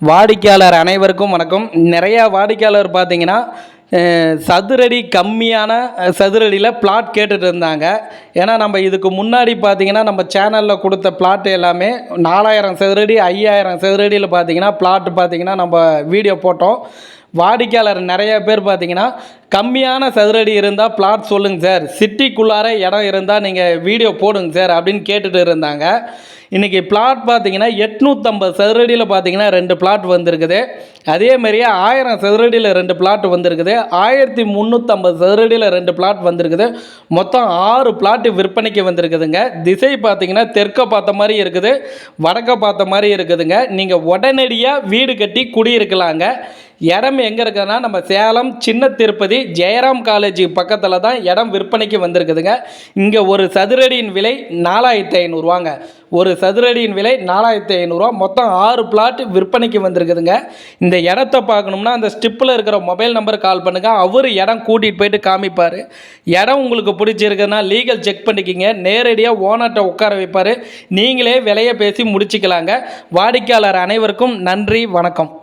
வாடிக்கையாளர் அனைவருக்கும் வணக்கம். நிறையா வாடிக்கையாளர் பார்த்தீங்கன்னா சதுரடி கம்மியான சதுரடியில் பிளாட் கேட்டுட்டு இருந்தாங்க. ஏன்னா நம்ம இதுக்கு முன்னாடி பார்த்திங்கன்னா நம்ம சேனலில் கொடுத்த பிளாட் எல்லாமே நாலாயிரம் சதுரடி ஐயாயிரம் சதுரடியில் பார்த்தீங்கன்னா பிளாட் பார்த்தீங்கன்னா நம்ம வீடியோ போட்டோம். வாடிக்கையாளர் நிறைய பேர் பார்த்தீங்கன்னா கம்மியான சதுரடி இருந்தால் பிளாட் சொல்லுங்கள் சார். சிட்டிக்குள்ளார இடம் இருந்தால் நீங்கள் வீடியோ போடுங்க சார் அப்படின்னு கேட்டுட்டு இருந்தாங்க. இன்றைக்கி பிளாட் பார்த்தீங்கன்னா எட்நூற்றம்பது சதுரடியில் பார்த்தீங்கன்னா ரெண்டு பிளாட் வந்திருக்குது. அதே மாதிரியே ஆயிரம் சதுரடியில் ரெண்டு பிளாட் வந்திருக்குது. ஆயிரத்தி முந்நூற்றம்பது சதுரடியில் ரெண்டு பிளாட் வந்திருக்குது. மொத்தம் ஆறு பிளாட் விற்பனைக்கு வந்திருக்குதுங்க. திசை பார்த்தீங்கன்னா தெற்க பார்த்த மாதிரி இருக்குது. வடக்க பார்த்த மாதிரி இருக்குதுங்க. நீங்கள் உடனடியாக வீடு கட்டி குடியிருக்கலாங்க. இடம் எங்கே இருக்குதுன்னா நம்ம சேலம் சின்ன திருப்பதி ஜெயராம் காலேஜ் பக்கத்தில் தான் இடம் விற்பனைக்கு வந்திருக்குதுங்க. இங்கே ஒரு சதுரடியின் விலை நாலாயிரத்தி ஐநூறுவாங்க. ஒரு சதுரடியின் விலை நாலாயிரத்தி ஐநூறுரூவா மொத்தம் ஆறு பிளாட் விற்பனைக்கு வந்திருக்குதுங்க. இந்த இடத்த பார்க்கணும்னா அந்த ஸ்டிப்பில் இருக்கிற மொபைல் நம்பர் கால் பண்ணுங்கள் அவர் இடம் கூட்டிகிட்டு போயிட்டு காமிப்பார். இடம் உங்களுக்கு பிடிச்சிருக்குன்னா லீகல் செக் பண்ணிக்கிங்க. நேரடியாக ஓனர்கிட்ட உட்கார வைப்பார். நீங்களே விலையை பேசி முடிச்சுக்கலாங்க. வாடிக்கையாளர் அனைவருக்கும் நன்றி வணக்கம்.